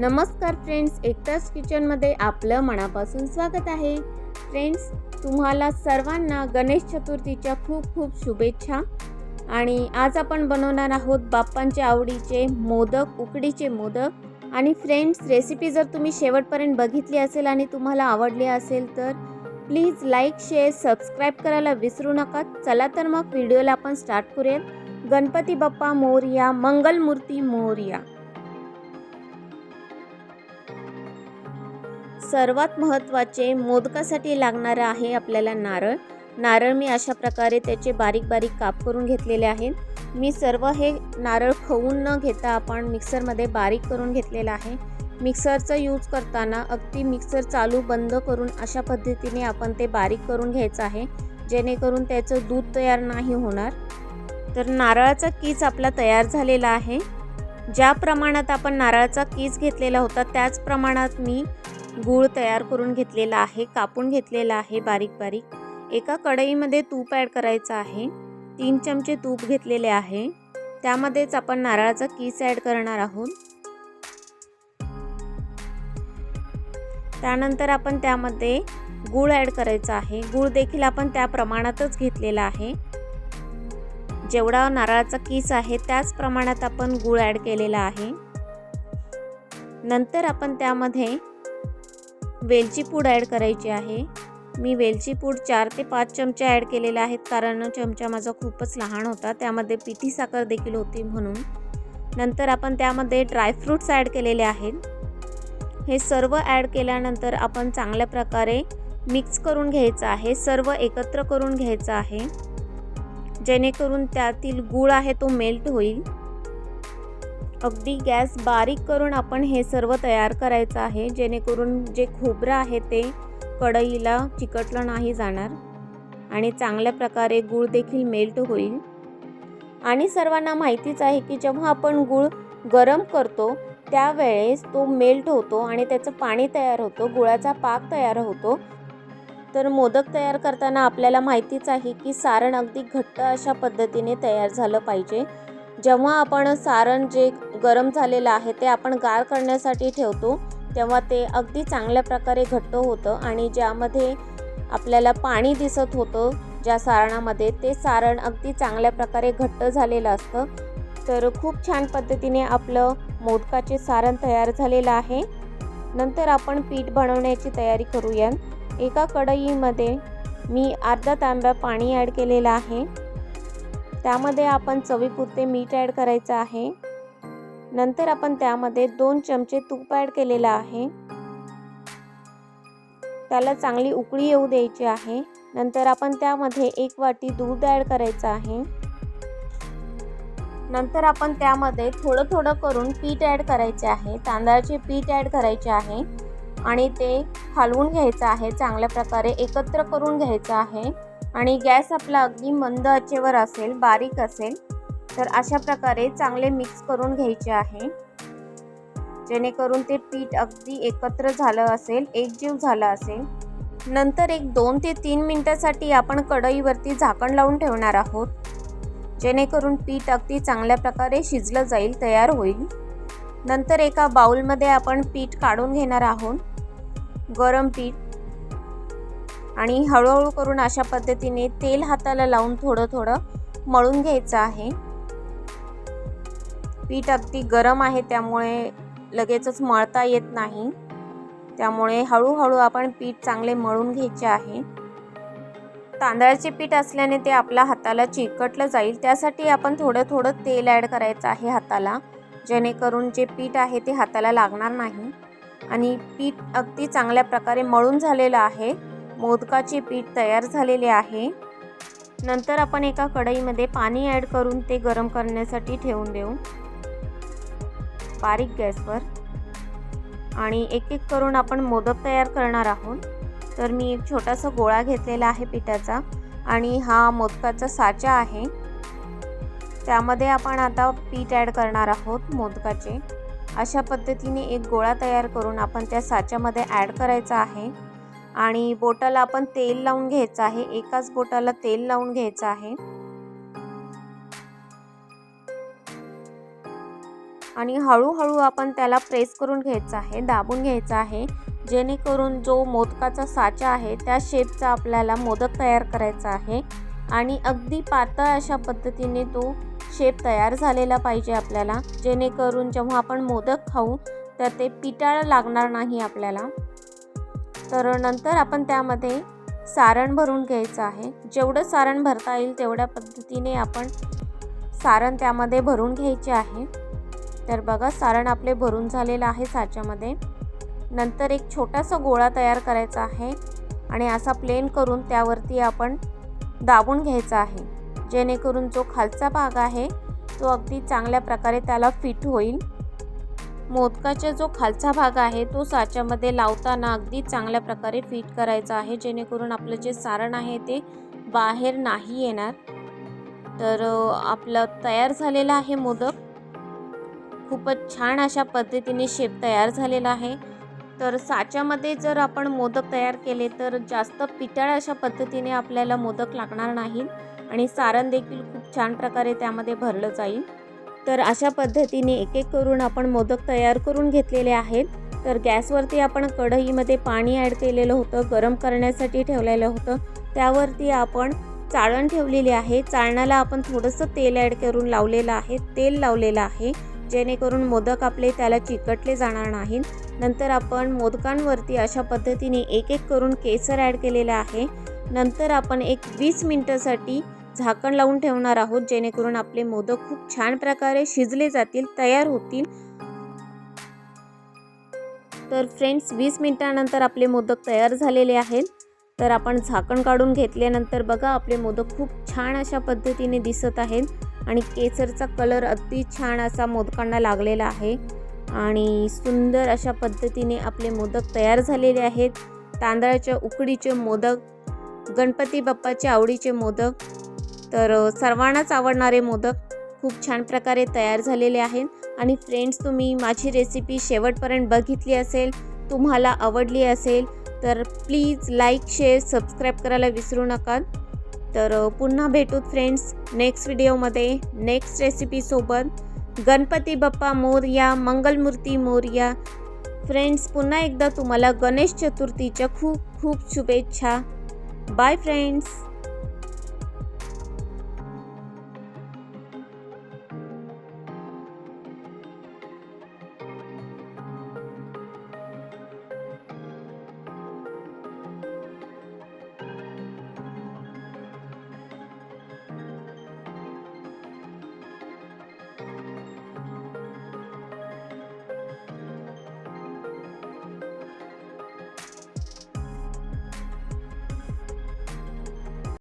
नमस्कार फ्रेंड्स एकटाच किचनमध्ये आपलं मनापासून स्वागत आहे. फ्रेंड्स तुम्हाला सर्वांना गणेश चतुर्थीच्या खूप खूप शुभेच्छा. आणि आज आपण बनवणार आहोत बाप्पांच्या आवडीचे मोदक उकडीचे मोदक. आणि फ्रेंड्स रेसिपी जर तुम्ही शेवटपर्यंत बघितली असेल आणि तुम्हाला आवडली असेल तर प्लीज लाईक शेअर सबस्क्राईब करायला विसरू नका. चला तर मग व्हिडिओला आपण स्टार्ट करूया. गणपती बाप्पा मोरया मंगलमूर्ती मोरया. सर्वात महत्त्वाचे मोदकासाठी लागणारं आहे आपल्याला नारळ. नारळ मी अशा प्रकारे त्याचे बारीक बारीक काप करून घेतलेले आहेत मी सर्व हे नारळ खवून न घेता आपण मिक्सरमध्ये बारीक करून घेतलेलं आहे. मिक्सरचा यूज करताना अगदी मिक्सर चालू बंद करून अशा पद्धतीने आपण ते बारीक करून घ्यायचं आहे. जेणेकरून त्याचं दूध तयार नाही होणार. तर नारळाचा कीज आपला तयार झालेला आहे. ज्या प्रमाणात आपण नारळाचा कीज घेतलेला होता त्याच प्रमाणात मी गूळ तयार करून घेतलेला आहे कापून घेतलेला आहे बारीक बारीक. एका कढईमध्ये तूप ॲड करायचं आहे. तीन चमचे तूप घेतलेले आहे. त्यामध्येच आपण नारळाचा कीस ॲड करणार आहोत. त्यानंतर आपण त्यामध्ये गूळ ॲड करायचा आहे. गूळ देखील आपण त्या प्रमाणातच घेतलेला आहे. जेवढा नारळाचा कीस आहे त्याच प्रमाणात आपण गूळ ॲड केलेला आहे. नंतर आपण त्यामध्ये वेलची पूड ॲड करायची आहे. मी वेलची पूड चार ते पाच चमचे ॲड केलेले आहेत कारण चमचा माझा खूपच लहान होता त्यामध्ये पिठी साखर देखील होती म्हणून. नंतर आपण त्यामध्ये ड्रायफ्रूट्स ॲड केलेले आहेत. हे सर्व ॲड केल्यानंतर आपण चांगल्या प्रकारे मिक्स करून घ्यायचं आहे सर्व एकत्र करून घ्यायचं आहे. जेणेकरून त्यातील गूळ आहे तो मेल्ट होईल. अगदी गॅस बारीक करून आपण हे सर्व तयार करायचं आहे जेणेकरून जे खोबरं आहे ते कढईला चिकटलं नाही जाणार आणि चांगल्या प्रकारे गूळ देखील मेल्ट होईल. आणि सर्वांना माहितीच आहे की जेव्हा आपण गूळ गरम करतो त्यावेळेस तो मेल्ट होतो आणि त्याचं पाणी तयार होतो गुळाचा पाक तयार होतो. तर मोदक तयार करताना आपल्याला माहितीच आहे की सारण अगदी घट्ट अशा पद्धतीने तयार झालं पाहिजे. जेव्हा आपण सारण जे गरम झालेलं आहे ते आपण गार करण्यासाठी ठेवतो. तेव्हा ते अगदी चांगल्या प्रकारे घट्ट होतं आणि ज्यामध्ये आपल्याला पाणी दिसत होतं ज्या सारणामध्ये ते सारण अगदी चांगल्या प्रकारे घट्ट झालेलं असतं. तर खूप छान पद्धतीने आपलं मोदकाचे सारण तयार झालेलं आहे. नंतर आपण पीठ बनवण्याची तयारी करूया एका कढईमध्ये मी अर्धा तांब्या पाणी ॲड केलेलं आहे. त्यामध्ये आपण चवीपुरते मीठ ॲड करायचं आहे. नंतर आपण त्यामध्ये दोन चमचे तूप ॲड केलेलं आहे. त्याला चांगली उकळी येऊ द्यायची आहे. नंतर आपण त्यामध्ये एक वाटी दूध ॲड करायचं आहे. नंतर आपण त्यामध्ये थोडं थोडं करून पीठ ॲड करायचे आहे. तांदळाचे पीठ ॲड करायचे आहे आणि ते हलवून घ्यायचं आहे. चांगल्या प्रकारे एकत्र करून घ्यायचं आहे. आणि गॅस आपला अगदी मंद आचेवर असेल बारीक असेल तर अशा प्रकारे चांगले मिक्स करून घ्यायचे आहे. जेणेकरून ते पीठ अगदी एकत्र झालं असेल एकजीव झालं असेल. नंतर एक दोन ते तीन मिनटासाठी आपण कढईवरती झाकण लावून ठेवणार आहोत. जेणेकरून पीठ अगदी चांगल्या प्रकारे शिजलं जाईल तयार होईल. नंतर एका बाउलमध्ये आपण पीठ काढून घेणार आहोत. गरम पीठ. आणि हळूहळू करून अशा पद्धतीने तेल हाताला लावून थोडं थोडं मळून घ्यायचं आहे. पीठ अगदी गरम आहे त्यामुळे लगेचच मळता येत नाही. त्यामुळे हळूहळू आपण पीठ चांगले मळून घ्यायचे आहे. तांदळाचे पीठ असल्याने ते आपल्या हाताला चिकटलं जाईल त्यासाठी आपण थोडं थोडं तेल ॲड करायचं आहे हाताला जेणेकरून जे पीठ आहे ते हाताला लागणार नाही. आणि पीठ अगदी चांगल्या प्रकारे मळून झालेलं आहे. मोदकाचे पीठ तयार झालेले आहे. नंतर आपण एका कढईमध्ये पाणी ॲड करून ते गरम करण्यासाठी ठेवून देऊ. बारीक गॅसवर. आणि एक एक करून आपण मोदक तयार करणार आहोत. तर मी एक छोटासा गोळा घेतलेला आहे पिठाचा आणि हा मोदकाचा साचा आहे. त्यामध्ये आपण आता पीठ ॲड करणार आहोत मोदकाचे. अशा पद्धतीने एक गोळा तयार करून आपण त्या साच्यामध्ये ॲड करायचा आहे. आणि बोटाला आपण तेल लावून घ्यायचं आहे. एकाच बोटाला तेल लावून घ्यायचं आहे. आणि हळूहळू आपण त्याला प्रेस करून घ्यायचं आहे दाबून घ्यायचं आहे. जेणेकरून जो मोदकाचा साचा आहे त्या शेपचा आपल्याला मोदक तयार करायचा आहे. आणि अगदी पातळ अशा पद्धतीने तो शेप तयार झालेला पाहिजे आपल्याला. जेणेकरून जेव्हा आपण मोदक खाऊ तर ते पिटाळ लागणार नाही आपल्याला. तर नंतर आपण त्यामध्ये सारण भरून घ्यायचं आहे. जेवढं सारण भरता येईल तेवढ्या पद्धतीने आपण सारण त्यामध्ये भरून घ्यायचे आहे. तर बघा सारण आपले भरून झालेलं आहे साच्यामध्ये. नंतर एक छोटासा गोळा तयार करायचा आहे आणि असा प्लेन करून त्यावरती आपण दाबून घ्यायचा आहे जेणेकरून जो खालचा भाग आहे तो अगदी चांगल्या प्रकारे त्याला फिट होईल. मोदकाचा जो खालचा भाग आहे तो साच्यामध्ये लावताना अगदी चांगल्या प्रकारे फिट करायचा आहे जेणेकरून आपलं जे सारण आहे ते बाहेर नाही येणार. तर आपलं तयार झालेलं आहे मोदक. खूपच छान अशा पद्धतीने शेप तयार झालेला आहे. तर साच्यामध्ये जर आपण मोदक तयार केले तर जास्त पिटाळ अशा पद्धतीने आपल्याला मोदक लागणार नाही आणि सारण देखील खूप छान प्रकारे त्यामध्ये भरलं जाईल. तर अशा पद्धतीने एक एक करून आपण मोदक तयार करून घेतलेले आहेत. तर गॅसवरती आपण कढईमध्ये पाणी ॲड केलेलं होतं गरम करण्यासाठी ठेवलेलं होतं. त्यावरती आपण चाळण ठेवलेली आहे. चाळणाला आपण थोडंसं तेल ॲड करून लावलेलं आहे. तेल लावलेलं आहे. जेणेकरून मोदक आपले त्याला चिकटले जाणार नाहीत. नंतर आपण मोदकांवरती अशा पद्धतीने एक एक करून केसर ॲड केलेलं आहे. नंतर आपण एक वीस मिनटासाठी झाकण लावून ठेवणार आहोत जेणेकरून आपले मोदक खूप छान प्रकारे शिजले जातील तयार होतील. तर फ्रेंड्स वीस मिनटानंतर आपले मोदक तयार झालेले आहेत. तर आपण झाकण काढून घेतल्यानंतर बघा आपले मोदक खूप छान अशा पद्धतीने दिसत आहेत. आणि केसरचा कलर अगदी छान असा मोदकांना लागलेला आहे. आणि सुंदर अशा पद्धतीने आपले मोदक तयार झालेले आहेत. तांदळाच्या उकडीचे मोदक गणपती बाप्पाचे आवडीचे मोदक तर सर्वांनाच आवडणारे मोदक खूप छान प्रकारे तयार झालेले आहेत. आणि फ्रेंड्स तुम्ही माझी रेसिपी शेवटपर्यंत बघितली असेल तुम्हाला आवडली असेल तर प्लीज लाईक शेअर सबस्क्राईब करायला विसरू नका. तर पुन्हा भेटूत फ्रेंड्स नेक्स्ट व्हिडिओमध्ये नेक्स्ट रेसिपीसोबत गणपती बाप्पा मोरया मंगलमूर्ती मोरया. फ्रेंड्स पुन्हा एकदा तुम्हाला गणेश चतुर्थीच्या खूप खूप शुभेच्छा. Bye friends